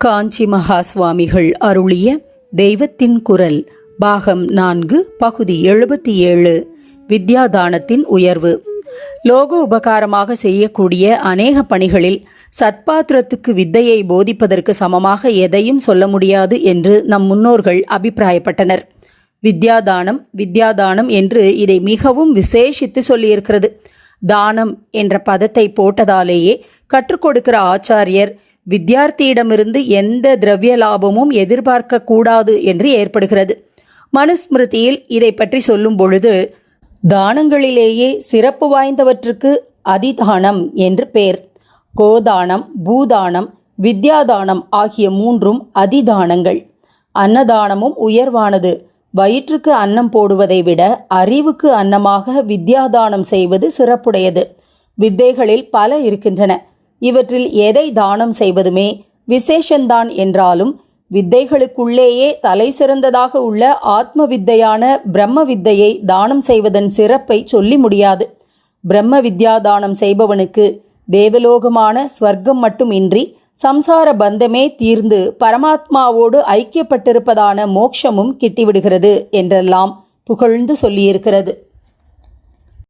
காஞ்சி மகா சுவாமிகள் அருளிய தெய்வத்தின் குரல் பாகம் நான்கு பகுதி எழுபத்தி ஏழு வித்யாதானத்தின் உயர்வு. லோக உபகாரமாக செய்யக்கூடிய அநேக பணிகளில் சத்பாத்திரத்துக்கு வித்தையை போதிப்பதற்கு சமமாக எதையும் சொல்ல முடியாது என்று நம் முன்னோர்கள் அபிப்பிராயப்பட்டனர். வித்யாதானம் வித்யாதானம் என்று இதை மிகவும் விசேஷித்து சொல்லியிருக்கிறது. தானம் என்ற பதத்தை போட்டதாலேயே கற்றுக் கொடுக்கிற ஆச்சாரியர் வித்யார்த்தியிடமிருந்து எந்த திரவிய லாபமும் எதிர்பார்க்க கூடாது என்று ஏற்படுகிறது. மனுஸ்மிருதியில் இதை பற்றி சொல்லும் பொழுது தானங்களிலேயே சிறப்பு வாய்ந்தவற்றுக்கு அதிதானம் என்று பெயர் கோதானம் பூதானம் வித்யாதானம் ஆகிய மூன்றும் அதிதானங்கள். அன்னதானமும் உயர்வானது. வயிற்றுக்கு அன்னம் போடுவதை விட அறிவுக்கு அன்னமாக வித்யாதானம் செய்வது சிறப்புடையது. வித்தைகளில் பல இருக்கின்றன. இவற்றில் எதை தானம் செய்வதுமே விசேஷந்தான் என்றாலும் வித்தைகளுக்குள்ளேயே தலை சிறந்ததாக உள்ள ஆத்ம வித்தையான பிரம்ம வித்தையை தானம் செய்வதன் சிறப்பை சொல்லி முடியாது. பிரம்ம வித்யா தானம் செய்பவனுக்கு தேவலோகமான ஸ்வர்க்கம் மட்டுமின்றி சம்சார பந்தமே தீர்ந்து பரமாத்மாவோடு ஐக்கியப்பட்டிருப்பதான மோட்சமும் கிட்டிவிடுகிறது என்றெல்லாம் புகழ்ந்து சொல்லியிருக்கிறது.